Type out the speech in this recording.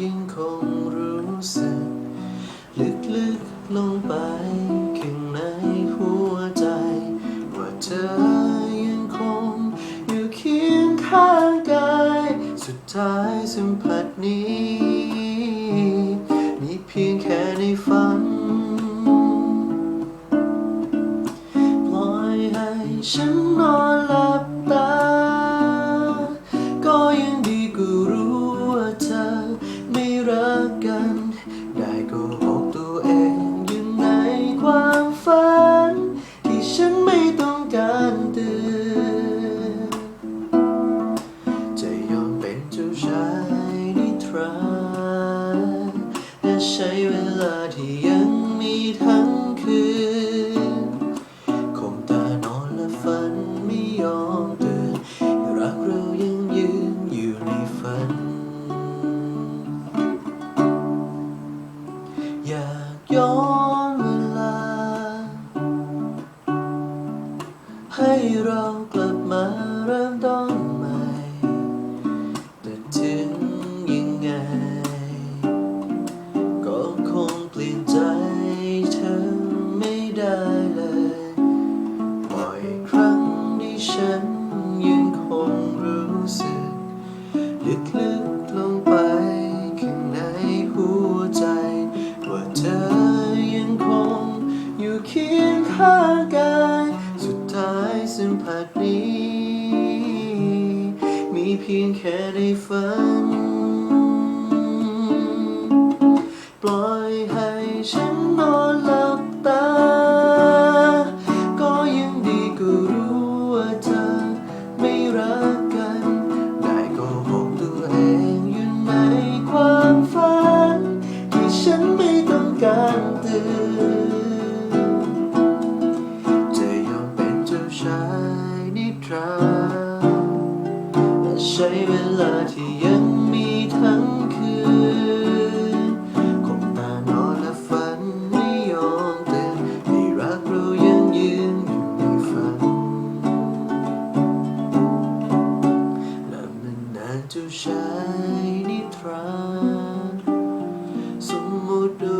ยิ่งคงรู้สึก ลึกลึกลงไปข้างในหัวใจ ว่าเธอยังคง อยู่เคียงข้างกาย สุดท้ายสัมผัสนี้ มีเพียงแค่ในฝัน ปล่อยให้ฉันนอน กัน ได้โกหกตัวเองอยู่ในความฝัน ที่ฉันไม่ต้องการเตือนจะยอมเป็นเจ้าชายนิทราและใช้เวลาที่ ให้เรากลับมาเริ่มต้นใหม่แต่ถึงยังไง ก็คงเปลี่ยนใจเธอไม่ได้เลยบ่อยครั้งที่ฉันยังคงรู้สึกลึก ผัสนี้ มีเพียงแค่ในฝัน ปล่อยให้ฉันนอนหลับตา ก็ยังดีก็รู้ว่าเธอไม่รักกัน ได้ก็หกตัวเองอยู่ในความฝัน ที่ฉันไม่ต้องการ ใช้เวลาที่ยังมีทั้งคืนคงตานอนและฝันไม่ยอมตื่นให้รักเรายังยืนอยู่ในฝัน และมันนานจะใชายนิทราสมมติ